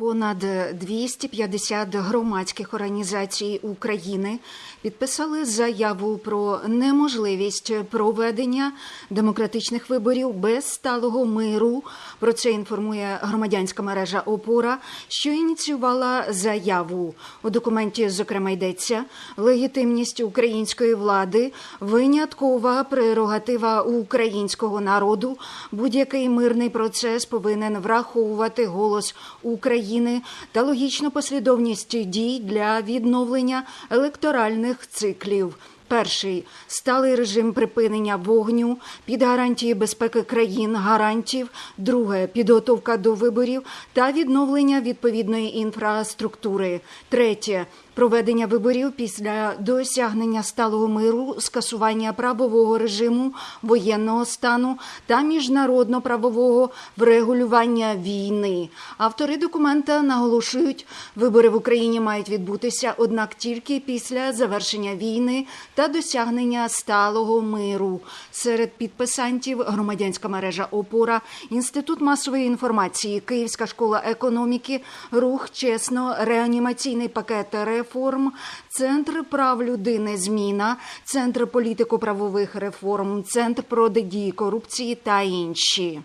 Понад 250 громадських організацій України підписали заяву про неможливість проведення демократичних виборів без сталого миру. Про це інформує громадянська мережа Опора, що ініціювала заяву. У документі, зокрема, йдеться легітимність української влади, виняткова прерогатива українського народу. Будь-який мирний процес повинен враховувати голос України та логічну послідовність дій для відновлення електоральних циклів. Перший сталий режим припинення вогню під гарантії безпеки країн гарантів. Друге підготовка до виборів та відновлення відповідної інфраструктури. Третє проведення виборів після досягнення сталого миру, скасування правового режиму воєнного стану та міжнародно-правового врегулювання війни. Автори документа наголошують, вибори в Україні мають відбутися, однак тільки після завершення війни та досягнення сталого миру. Серед підписантів громадянська мережа Опора, Інститут масової інформації, Київська школа економіки, рух чесно, реанімаційний пакет реформ, Центр прав людини Зміна, Центр політико-правових реформ, Центр протидії корупції та інші.